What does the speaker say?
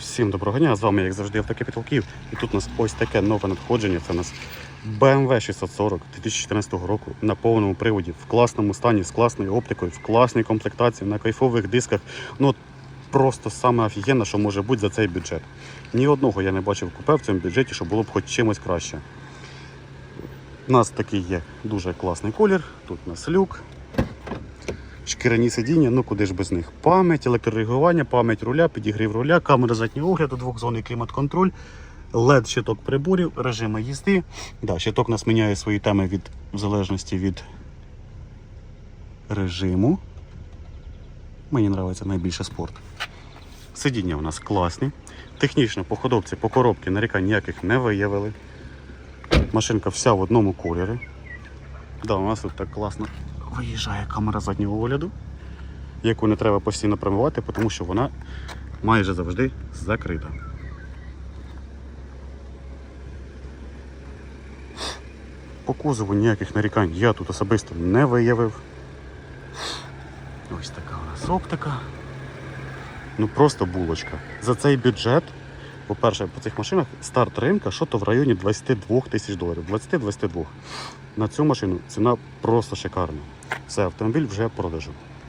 Всім доброго дня, з вами, як завжди, автокапіталків. І тут у нас ось таке нове надходження. Це у нас BMW 640 2014 року на повному приводі, в класному стані, з класною оптикою, в класній комплектації, на кайфових дисках. Ну, просто саме офігенно, що може бути за цей бюджет. Ні одного я не бачив купе в цьому бюджеті, що було б хоч чимось краще. У нас такий є дуже класний колір. Тут у нас люк, шкіряні сидіння, ну куди ж без них. Пам'ять, електрорегулювання, пам'ять руля, підігрів руля, камера заднього огляду, двохзонний клімат-контроль, led щиток приборів, режими їзди. Да, щиток нас міняє свої теми від, в залежності від режиму. Мені подобається найбільше спорт. Сидіння у нас класні. Технічно по ходовці, по коробці нарікань ніяких не виявили. Машинка вся в одному кольорі. Да, у нас тут так класно виїжджає камера заднього огляду, яку не треба постійно промивати, тому що вона майже завжди закрита. По кузову ніяких нарікань я тут особисто не виявив. Ось така у нас оптика. Ну просто булочка. За цей бюджет, по-перше, по цих машинах старт ринка що то в районі 22 тисяч доларів. 20-22. На цю машину ціна просто шикарна. Це автомобіль вже в продажу.